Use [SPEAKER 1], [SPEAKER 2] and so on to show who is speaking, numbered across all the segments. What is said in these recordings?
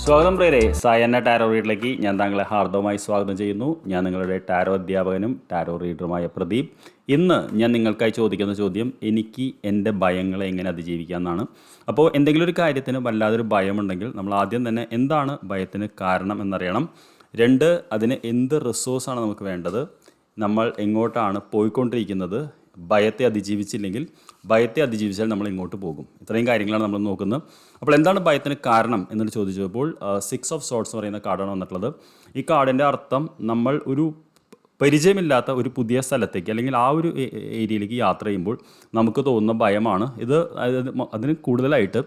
[SPEAKER 1] സ്വാഗതം പ്രിയരെ സായന്ന ടാരോ റീഡിലേക്ക് ഞാൻ താങ്കളെ ഹാർദവമായി സ്വാഗതം ചെയ്യുന്നു. ഞാൻ നിങ്ങളുടെ ടാരോ അധ്യാപകനും ടാരോ റീഡറുമായ പ്രദീപ്. ഇന്ന് ഞാൻ നിങ്ങൾക്കായി ചോദിക്കുന്ന ചോദ്യം എനിക്ക് എന്റെ ഭയങ്ങളെ എങ്ങനെ അതിജീവിക്കാം എന്നാണ്. അപ്പോൾ എന്തെങ്കിലും ഒരു കാര്യത്തിന് വല്ലാതൊരു ഭയമുണ്ടെങ്കിൽ നമ്മൾ ആദ്യം തന്നെ എന്താണ് ഭയത്തിന് കാരണം എന്നറിയണം. രണ്ട് അതിന് എന്ത് റിസോഴ്സാണ് നമുക്ക് വേണ്ടത്? നമ്മൾ എങ്ങോട്ടാണ് പോയിക്കൊണ്ടിരിക്കുന്നത്? ഭയത്തെ അതിജീവിച്ചില്ലെങ്കിൽ ഭയത്തെ അതിജീവിച്ചാൽ നമ്മൾ ഇങ്ങോട്ട് പോകും. ഇത്രയും കാര്യങ്ങളാണ് നമ്മൾ നോക്കുന്നത്. അപ്പോൾ എന്താണ് ഭയത്തിന് കാരണം എന്ന് ചോദിച്ചപ്പോൾ സിക്സ് ഓഫ് സോട്ട്സ് എന്ന് പറയുന്ന കാർഡാണ് വന്നിട്ടുള്ളത്. ഈ കാർഡിന്റെ അർത്ഥം നമ്മൾ ഒരു പരിചയമില്ലാത്ത ഒരു പുതിയ സ്ഥലത്തേക്ക് അല്ലെങ്കിൽ ആ ഒരു ഏരിയയിലേക്ക് യാത്ര ചെയ്യുമ്പോൾ നമുക്ക് തോന്നുന്ന ഭയമാണ്. ഇത് അതിന് കൂടുതലായിട്ട്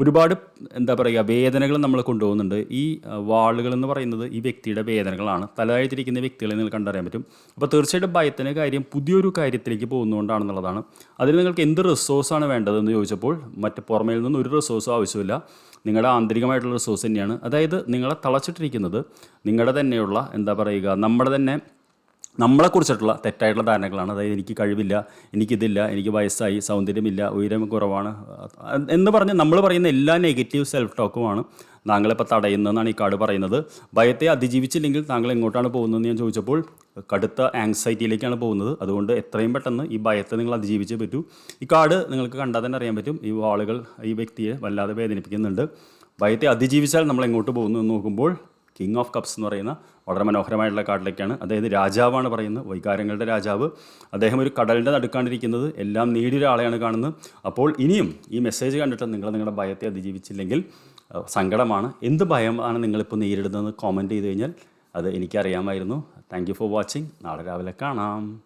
[SPEAKER 1] ഒരുപാട് എന്താ പറയുക വേദനകൾ നമ്മൾ കൊണ്ടുപോകുന്നുണ്ട്. ഈ വാളുകൾ എന്ന് പറയുന്നത് ഈ വ്യക്തിയുടെ വേദനകളാണ്. തലതാഴ്ത്തിരിക്കുന്ന വ്യക്തികളെ നിങ്ങൾ കണ്ടറിയാൻ പറ്റും. അപ്പോൾ തീർച്ചയായിട്ടും ഭയത്തിന്റെ കാര്യം പുതിയൊരു കാര്യത്തിലേക്ക് പോകുന്നതുകൊണ്ടാണെന്നുള്ളതാണ് അതിന് നിങ്ങൾക്ക് എന്ത് റിസോഴ്സാണ് വേണ്ടതെന്ന് ചോദിച്ചപ്പോൾ മറ്റ് പുറമേൽ നിന്ന് ഒരു റിസോഴ്സും ആവശ്യമില്ല. നിങ്ങളുടെ ആന്തരികമായിട്ടുള്ള റിസോഴ്സ് തന്നെയാണ്. അതായത് നിങ്ങളെ തളച്ചിട്ടിരിക്കുന്നത് നിങ്ങളുടെ തന്നെയുള്ള എന്താ പറയുക നമ്മുടെ തന്നെ നമ്മളെക്കുറിച്ചിട്ടുള്ള തെറ്റായിട്ടുള്ള ധാരണകളാണ്. അതായത് എനിക്ക് കഴിവില്ല എനിക്കിതില്ല എനിക്ക് വയസ്സായി സൗന്ദര്യമില്ല ഉയരം കുറവാണ്. എന്ന് പറഞ്ഞ് നമ്മൾ പറയുന്ന എല്ലാ നെഗറ്റീവ് സെൽഫ് ടോക്കുമാണ് താങ്കളിപ്പോൾ തടയുന്നതെന്നാണ് ഈ കാർഡ് പറയുന്നത്. ഭയത്തെ അതിജീവിച്ചില്ലെങ്കിൽ താങ്കൾ എങ്ങോട്ടാണ് പോകുന്നതെന്ന് ഞാൻ ചോദിച്ചപ്പോൾ കടുത്ത ആങ്സൈറ്റിയിലേക്കാണ് പോകുന്നത്. അതുകൊണ്ട് എത്രയും പെട്ടെന്ന് ഈ ഭയത്തെ നിങ്ങൾ അതിജീവിച്ചേ പറ്റൂ. ഈ കാർഡ് നിങ്ങൾക്ക് കണ്ടാൽ തന്നെ അറിയാൻ പറ്റും. ഈ ആളുകൾ ഈ വ്യക്തിയെ വല്ലാതെ വേദനിപ്പിക്കുന്നുണ്ട്. ഭയത്തെ അതിജീവിച്ചാൽ നമ്മൾ എങ്ങോട്ട് പോകുന്നു എന്ന് നോക്കുമ്പോൾ കിങ് ഓഫ് കപ്സ് എന്ന് പറയുന്ന വളരെ മനോഹരമായിട്ടുള്ള കാർഡിലേക്കാണ് അതായത് രാജാവാണ് പറയുന്നത് വൈകാരങ്ങളുടെ രാജാവ്. അദ്ദേഹം ഒരു കടലിന്റെ നടുക്കാണ്ടിരിക്കുന്നത് എല്ലാം നേടിയ ഒരാളെയാണ് കാണുന്നത്. അപ്പോൾ ഇനിയും ഈ മെസ്സേജ് കണ്ടിട്ട് നിങ്ങൾ നിങ്ങളുടെ ഭയത്തെ അതിജീവിച്ചില്ലെങ്കിൽ സങ്കടമാണ്. എന്ത് ഭയമാണ് നിങ്ങളിപ്പോൾ നേരിടുന്നതെന്ന് കോമന്റ് ചെയ്ത് കഴിഞ്ഞാൽ അത് എനിക്കറിയാമായിരുന്നു. താങ്ക് യു ഫോർ വാച്ചിങ് നാളെ രാവിലെ കാണാം.